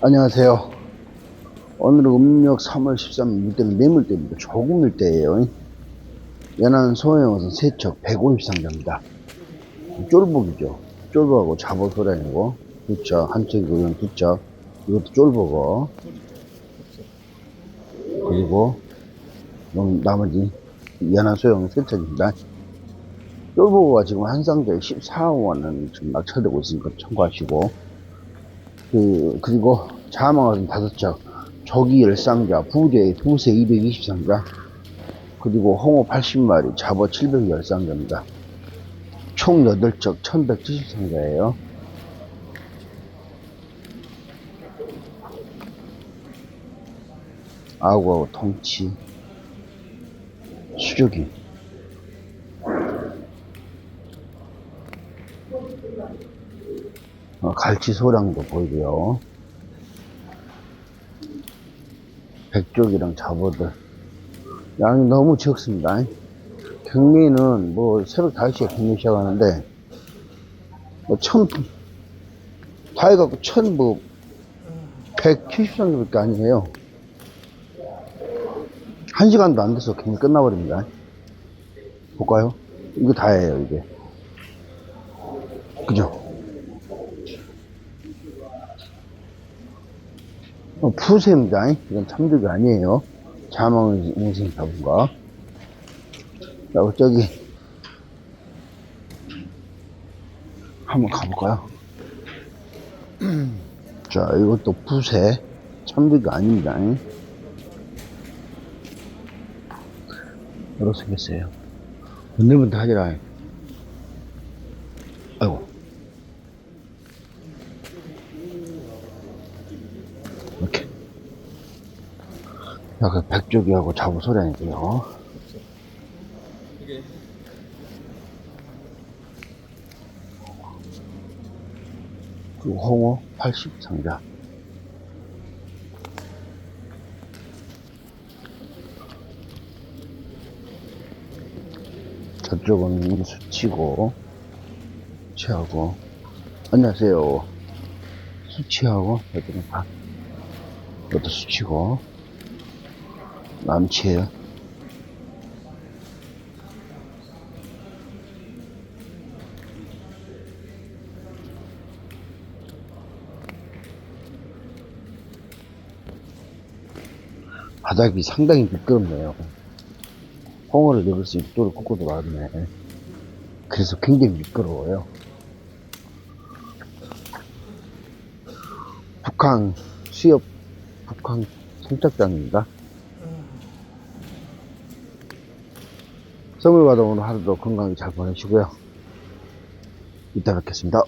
안녕하세요. 오늘은 음력 3월 13일 물때는 매물때입니다. 조금 물때예요. 연안 소형어선 세척 150상자입니다. 쫄복이죠. 쫄복하고 잡어 소라니고 두척, 한척이고 이건 두척. 이것도 쫄복어. 그리고 음, 나머지 연안 소형 세척입니다. 쫄복어가 지금 한 상자에 14원은 지금 낙찰되고 있으니까 참고하시고 그, 그리고 자망은 다섯 척, 조기 열상자, 부대 두세 220상자, 그리고 홍어 80마리, 잡어 710상자입니다. 총 8척 1170상자예요. 아구하고 통치, 수족이. 어, 갈치 소량도 보이고요. 백쪽이랑 잡어들. 양이 너무 적습니다. 경매는 뭐 새벽 5시에 경매 시작하는데, 뭐 천, 다 해갖고 천 뭐, 170 정도밖에 아니에요. 한 시간도 안 돼서 경매 끝나버립니다. 볼까요? 이거 다예요, 이게. 그죠? 어, 푸세입니다. 이건 참득이 아니에요. 자망을 인생 잡은 거. 자, 저기, 한번 가볼까요? 자, 이것도 푸세. 참득이 아닙니다. 여러 생겼어요. 언제부터 하지라. 아이고. 이렇게. 약간 백조기하고 자부 소량이고요. 이게 그리고 홍어 80상자. 저쪽은 수치고, 수치하고, 안녕하세요. 수치하고, 여기는 다, 이것도 수치고, 남치예요. 바닥이 상당히 미끄럽네요. 홍어를 넣을 수 있도록 꽂고도 많네. 그래서 굉장히 미끄러워요. 북한 수협, 북한 선착장입니다. 선물 받아 오늘 하루도 건강히 잘 보내시고요. 이따 뵙겠습니다.